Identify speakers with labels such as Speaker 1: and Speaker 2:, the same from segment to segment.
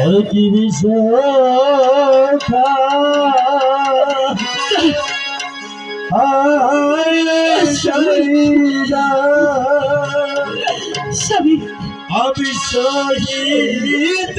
Speaker 1: ওরে কি আমি শহীদ।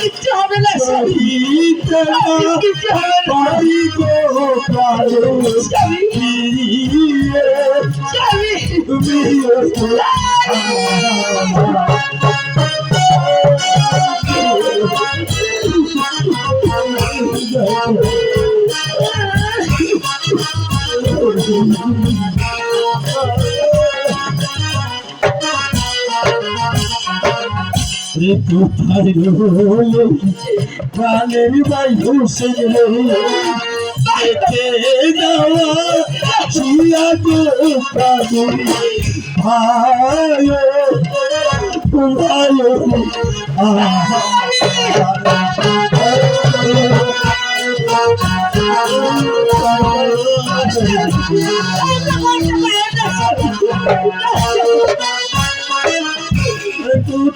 Speaker 2: কিচ্ছু হবে না কিচ্ছু হবে না
Speaker 1: কোথায় প্রাণের বাই হোসেন ভাই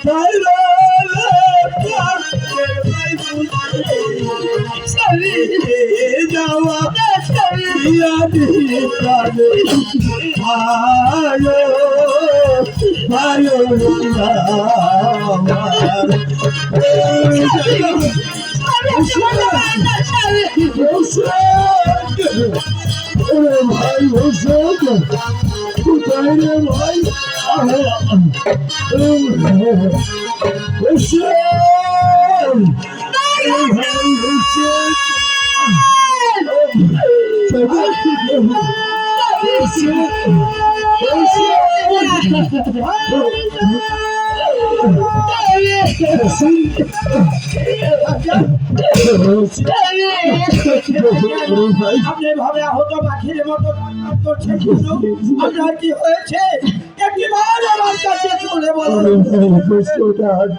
Speaker 1: ভাই ছিয়া গো প্রাণে ভাই ভাই ভাই ভাই
Speaker 3: আপনি ভাবে আহত পাখির মতো করছেন আপনার কি হয়েছে একটিবার আমার কাছে চলে বলুন হ্যাঁ?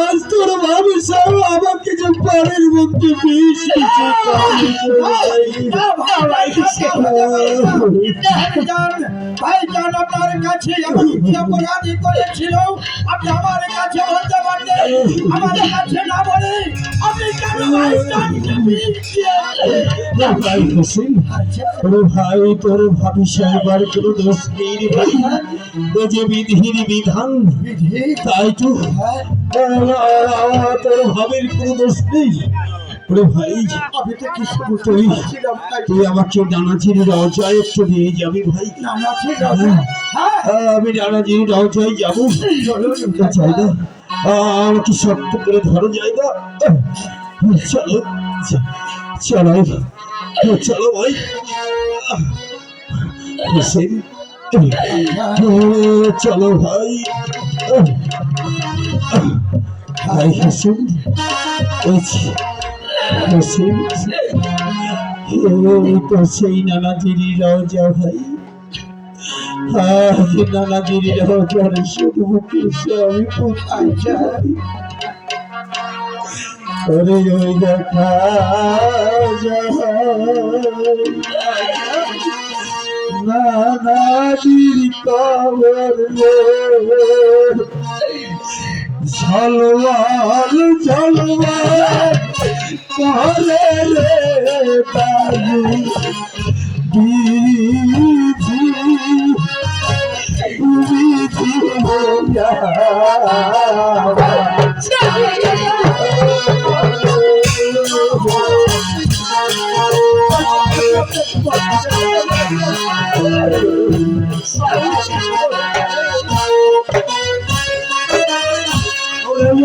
Speaker 1: আজ তোর ভবিষ্যৎ আমাকে যে পানির মধ্যে
Speaker 3: ভাইজান, আপনার কাছে কি অপরাধী করেছিল? আপনি আমার কাছে বলতে পারতেন। আমার কাছে না বলে
Speaker 1: ভাই হোসেন ওরে ভাই তোর ভবিষ্যৎ বার কোনো দোষ নেই রে ভাই ও যে বিধির বিধান তাই তো তোর ভাবের কোনো দোষ নেই ওরে ভাই
Speaker 3: আমি তো কিছু
Speaker 1: তুই
Speaker 3: না।
Speaker 1: তুই আমাকে ডানাচিনি রওচায় একটু নিয়ে যাবি ভাই আমি ডানাচিনি রওচায় যাব জায়গা আমাকে শক্ত করে ধরো জায়গা চলো চলো চলো ভাই। হোসেন চলো ভাই। ভাই হাসুন হাসুন তো সেই নানাজিরি রওজা ভাই নানাজিরি রওজার শুধু আমি কোথায় যাই ওরে ওই দেখা নানাজির কবর ঝলওয়াল ঝলওয়াল করে রে বাবু বিধি বিধি হইয়া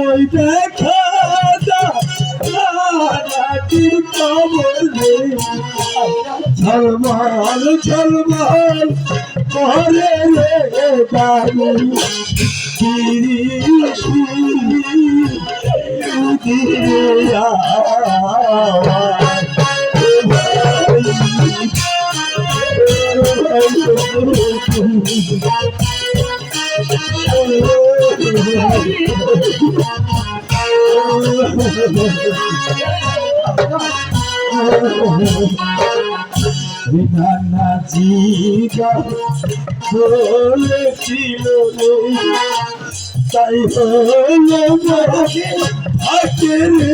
Speaker 1: ওই দেখা ঝলমল ঝলমল করে রে বাবু গিরি বিধানা জীবা বলেছিল তাই হলো মনে থাকে রে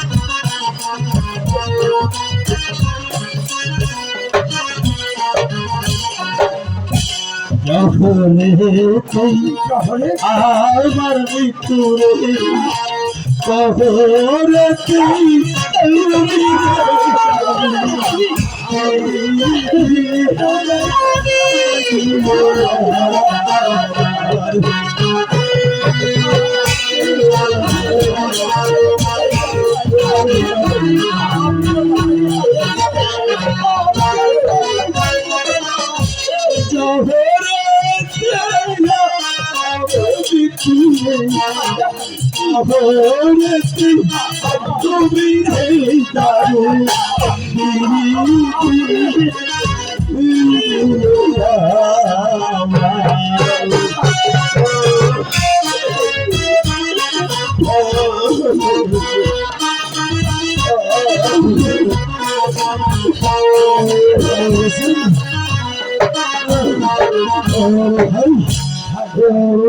Speaker 1: তুই আমার মৃত্যুরে কবরে তুই তুমি দারু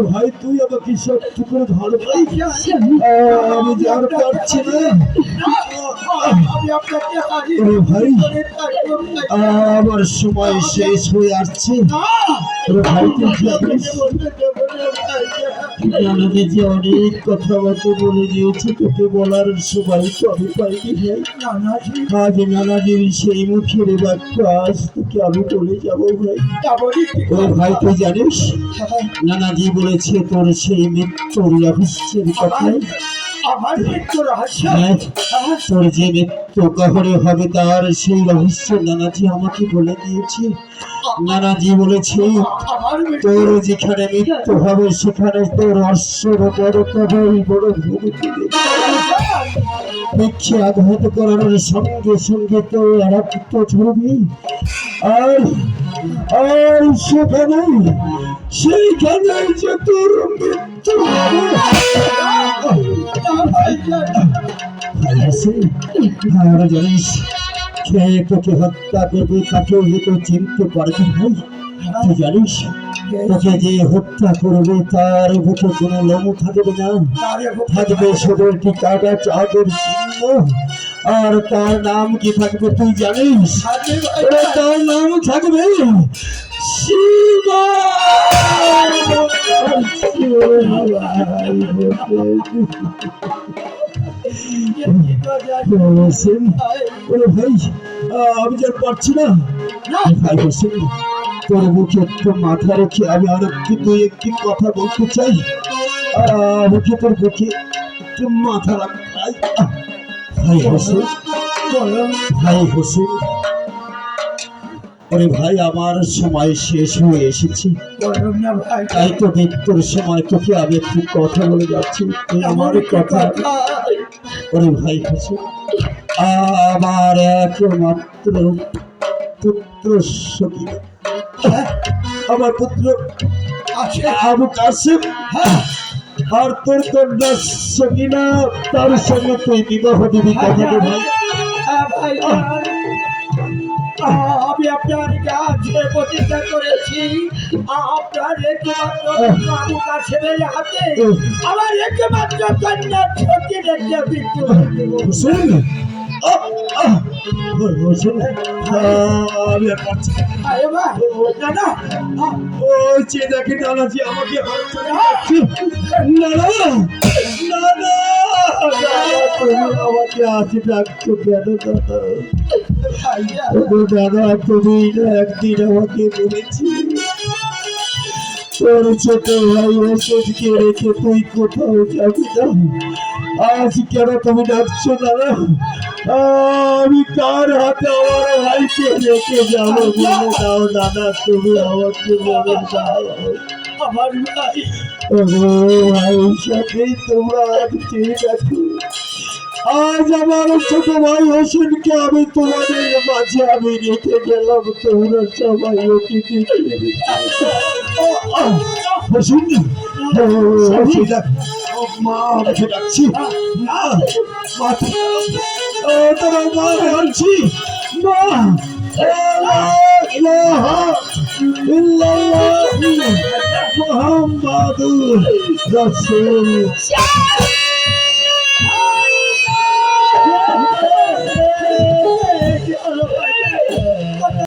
Speaker 1: ভাই তুই আমাকে সত্য করে ধর ভাই। আমি আর পারছি না। ভাই। আমার সময় শেষ হয়ে আসছে। ভাই। আমাকে যে অনেক কথাবার্তা বলে দিয়েছে তোকে বলার সময় তো আমি পাইনি আজ নানাজির সেই মুখের বাক্য আজ তোকে আমি বলে যাব ভাই। ও ভাই তুই জানিস? নানাজি বলেছে তোর সেই মৃত্যুর রহস্যের কথা।
Speaker 3: আমার রহস্য?
Speaker 1: হ্যাঁ, তোর যে মৃত্যু কখনো হবে তার সেই রহস্য নানাজি আমাকে বলে দিয়েছে। নানাজি বলেছে তোর যেখানে মৃত্যু হবে সেখানে তোর অশ্বর বড় কবই বড় ভূমিকে মিথ্যে আঘাত করার সঙ্গে সঙ্গে তোর রক্ত ঝরবে আর আর সেখানে সেইখানে যে তোর মৃত্যু ভাই জানিস কে তোকে হত্যা করবে তাকেও হয়তো চিনতে পারবি ভাই তুই জানিস ওকে যে হত্যা করবে তার বুকে কোনো লোম থাকবে না। থাকবে শুধু একটি কাটা চাঁদের চিহ্ন। আর তার নাম কি থাকবে তুই জানিস? তার নাম থাকবে ভাই আমি যা পারছি না ভাই হোসেন তোর মুখে একটু মাথা রেখে আমি আর একটু দুই একটি কথা বলতে চাই মুখে তোর মুখে একটু মাথা রাখ ভাই হোসেন ভাই হোসেন ওরে ভাই, আমার সময় শেষ হয়ে এসেছে। তাই তো মৃত্যুর সময় তোকে আমি একটু কথা বলে যাচ্ছি। তুই আমার কথা। ওরে ভাই হোসেন আমার একমাত্র পুত্র সখী। আমার পুত্র
Speaker 3: আছে।
Speaker 1: আবু কাসিম। আর তোর কন্যা সকিনা তার সঙ্গে তুই বিবাহ দিবি কথাটি ভাই?
Speaker 3: হ্যাঁ ভাই। আমি আপনার কাছে প্রতিজ্ঞা করেছি। আপনার একমাত্র হাতে আমার একমাত্র কন্যা ছোটি রেখে মৃত্যু
Speaker 1: আমি আর পারছি ওই আমাকে দাদা, আমাকে দাদা। ওগো দাদা তুমি একদিন আমাকে বলেছি তোর ছোট ভাই ওষুধকে রেখে তুই কোথাও যাবি না। আজ কেন তুমি ডাকছো দাদা? আমি কার হাতে আমার ভাইকে রেখে যাব বলে দাও দাদা তুমি আমাকে বলে দাও।
Speaker 3: আমার ভাই।
Speaker 1: ওগো ভাই সাথে তোমরা ঠিক আছো আজ আমার ছোট ভাই হোসেনকে আমি তোমাদের মাঝে আমি রেখে গেলাম তোমরা সবাই দেখে হোসেন। ও, মা ওকে ডাকছি না। মা তোমার মা ডাকছি মা। মোহাম্মদ রসুল